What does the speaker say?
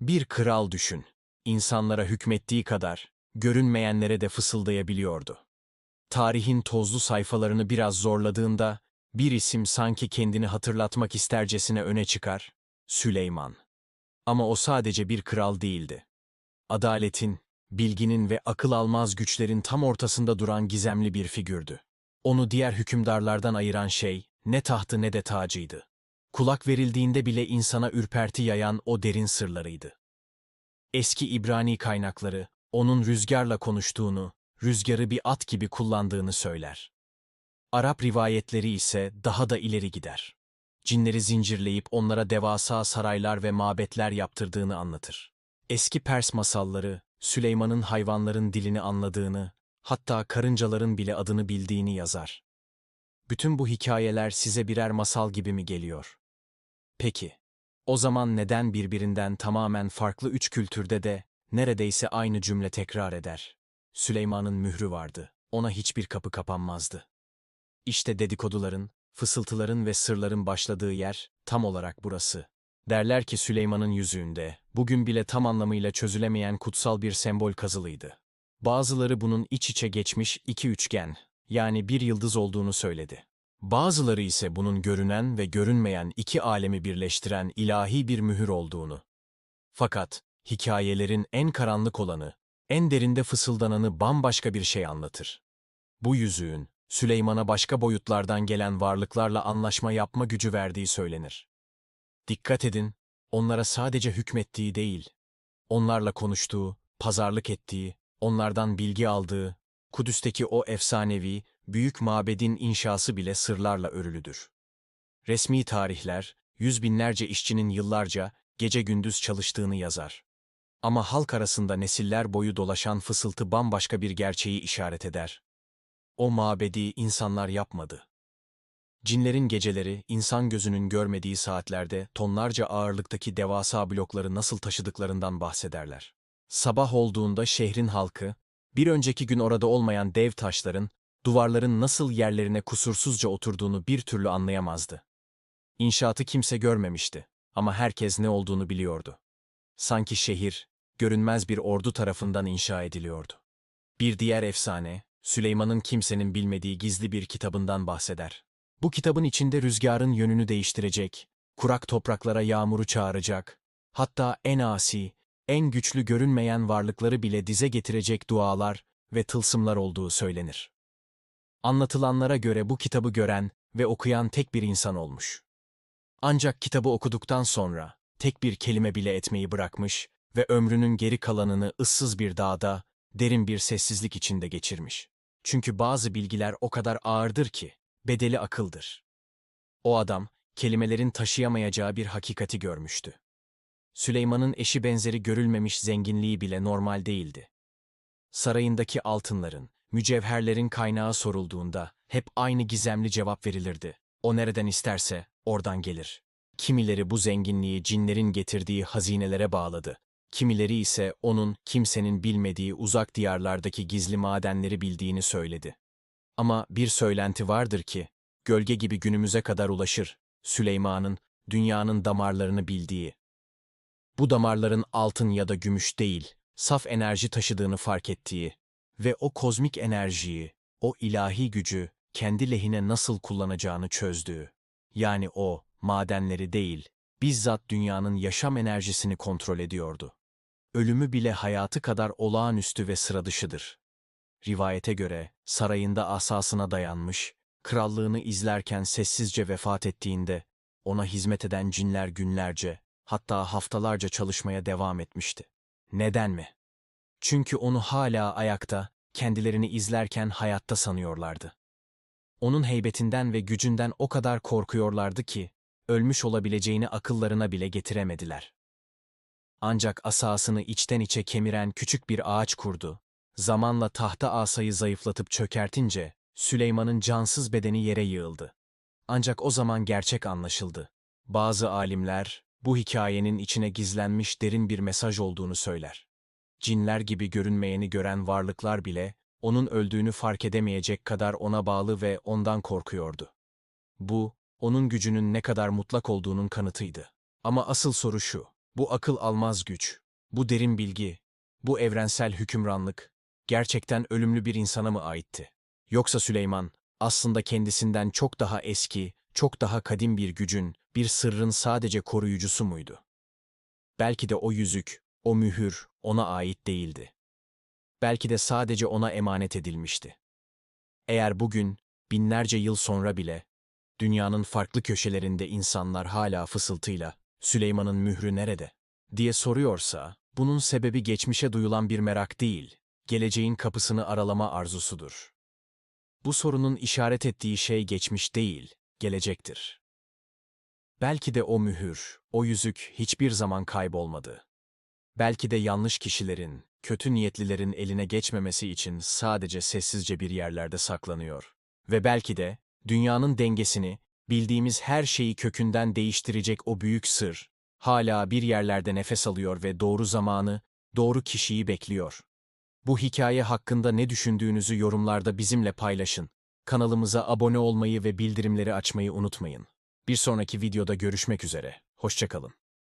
Bir kral düşün. İnsanlara hükmettiği kadar, görünmeyenlere de fısıldayabiliyordu. Tarihin tozlu sayfalarını biraz zorladığında, bir isim sanki kendini hatırlatmak istercesine öne çıkar, Süleyman. Ama o sadece bir kral değildi. Adaletin, bilginin ve akıl almaz güçlerin tam ortasında duran gizemli bir figürdü. Onu diğer hükümdarlardan ayıran şey, ne tahtı ne de tacıydı. Kulak verildiğinde bile insana ürperti yayan o derin sırlarıydı. Eski İbrani kaynakları, onun rüzgarla konuştuğunu, rüzgarı bir at gibi kullandığını söyler. Arap rivayetleri ise daha da ileri gider. Cinleri zincirleyip onlara devasa saraylar ve mabetler yaptırdığını anlatır. Eski Pers masalları, Süleyman'ın hayvanların dilini anladığını, hatta karıncaların bile adını bildiğini yazar. Bütün bu hikayeler size birer masal gibi mi geliyor? Peki, o zaman neden birbirinden tamamen farklı üç kültürde de neredeyse aynı cümle tekrar eder? Süleyman'ın mührü vardı, ona hiçbir kapı kapanmazdı. İşte dedikoduların, fısıltıların ve sırların başladığı yer tam olarak burası. Derler ki Süleyman'ın yüzüğünde, bugün bile tam anlamıyla çözülemeyen kutsal bir sembol kazılıydı. Bazıları bunun iç içe geçmiş iki üçgen, yani bir yıldız olduğunu söyledi. Bazıları ise bunun görünen ve görünmeyen iki alemi birleştiren ilahi bir mühür olduğunu. Fakat hikayelerin en karanlık olanı, en derinde fısıldananı bambaşka bir şey anlatır. Bu yüzüğün, Süleyman'a başka boyutlardan gelen varlıklarla anlaşma yapma gücü verdiği söylenir. Dikkat edin, onlara sadece hükmettiği değil, onlarla konuştuğu, pazarlık ettiği, onlardan bilgi aldığı, Kudüs'teki o efsanevi, büyük mabedin inşası bile sırlarla örülüdür. Resmi tarihler, yüz binlerce işçinin yıllarca, gece gündüz çalıştığını yazar. Ama halk arasında nesiller boyu dolaşan fısıltı bambaşka bir gerçeği işaret eder. O mabedi insanlar yapmadı. Cinlerin geceleri, insan gözünün görmediği saatlerde tonlarca ağırlıktaki devasa blokları nasıl taşıdıklarından bahsederler. Sabah olduğunda şehrin halkı, bir önceki gün orada olmayan dev taşların, duvarların nasıl yerlerine kusursuzca oturduğunu bir türlü anlayamazdı. İnşaatı kimse görmemişti ama herkes ne olduğunu biliyordu. Sanki şehir, görünmez bir ordu tarafından inşa ediliyordu. Bir diğer efsane, Süleyman'ın kimsenin bilmediği gizli bir kitabından bahseder. Bu kitabın içinde rüzgarın yönünü değiştirecek, kurak topraklara yağmuru çağıracak, hatta en asi, en güçlü görünmeyen varlıkları bile dize getirecek dualar ve tılsımlar olduğu söylenir. Anlatılanlara göre bu kitabı gören ve okuyan tek bir insan olmuş. Ancak kitabı okuduktan sonra tek bir kelime bile etmeyi bırakmış ve ömrünün geri kalanını ıssız bir dağda, derin bir sessizlik içinde geçirmiş. Çünkü bazı bilgiler o kadar ağırdır ki, bedeli akıldır. O adam, kelimelerin taşıyamayacağı bir hakikati görmüştü. Süleyman'ın eşi benzeri görülmemiş zenginliği bile normal değildi. Sarayındaki altınların, mücevherlerin kaynağı sorulduğunda hep aynı gizemli cevap verilirdi. O nereden isterse oradan gelir. Kimileri bu zenginliği cinlerin getirdiği hazinelere bağladı. Kimileri ise onun kimsenin bilmediği uzak diyarlardaki gizli madenleri bildiğini söyledi. Ama bir söylenti vardır ki, gölge gibi günümüze kadar ulaşır, Süleyman'ın, dünyanın damarlarını bildiği. Bu damarların altın ya da gümüş değil, saf enerji taşıdığını fark ettiği ve o kozmik enerjiyi, o ilahi gücü kendi lehine nasıl kullanacağını çözdüğü. Yani o, madenleri değil, bizzat dünyanın yaşam enerjisini kontrol ediyordu. Ölümü bile hayatı kadar olağanüstü ve sıra dışıdır. Rivayete göre sarayında asasına dayanmış, krallığını izlerken sessizce vefat ettiğinde ona hizmet eden cinler günlerce, hatta haftalarca çalışmaya devam etmişti. Neden mi? Çünkü onu hala ayakta, kendilerini izlerken hayatta sanıyorlardı. Onun heybetinden ve gücünden o kadar korkuyorlardı ki, ölmüş olabileceğini akıllarına bile getiremediler. Ancak asasını içten içe kemiren küçük bir ağaç kurdu. Zamanla tahta asayı zayıflatıp çökertince, Süleyman'ın cansız bedeni yere yığıldı. Ancak o zaman gerçek anlaşıldı. Bazı alimler, bu hikayenin içine gizlenmiş derin bir mesaj olduğunu söyler. Cinler gibi görünmeyeni gören varlıklar bile, onun öldüğünü fark edemeyecek kadar ona bağlı ve ondan korkuyordu. Bu, onun gücünün ne kadar mutlak olduğunun kanıtıydı. Ama asıl soru şu, Bu akıl almaz güç, bu derin bilgi, bu evrensel hükümranlık gerçekten ölümlü bir insana mı aitti? Yoksa Süleyman aslında kendisinden çok daha eski, çok daha kadim bir gücün, bir sırrın sadece koruyucusu muydu? Belki de o yüzük, o mühür ona ait değildi. Belki de sadece ona emanet edilmişti. Eğer bugün, binlerce yıl sonra bile, dünyanın farklı köşelerinde insanlar hala fısıltıyla Süleyman'ın mührü nerede diye soruyorsa, bunun sebebi geçmişe duyulan bir merak değil, geleceğin kapısını aralama arzusudur. Bu sorunun işaret ettiği şey geçmiş değil, gelecektir. Belki de o mühür, o yüzük hiçbir zaman kaybolmadı. Belki de yanlış kişilerin, kötü niyetlilerin eline geçmemesi için sadece sessizce bir yerlerde saklanıyor. Ve belki de dünyanın dengesini, bildiğimiz her şeyi kökünden değiştirecek o büyük sır, hala bir yerlerde nefes alıyor ve doğru zamanı, doğru kişiyi bekliyor. Bu hikaye hakkında ne düşündüğünüzü yorumlarda bizimle paylaşın. Kanalımıza abone olmayı ve bildirimleri açmayı unutmayın. Bir sonraki videoda görüşmek üzere. Hoşçakalın.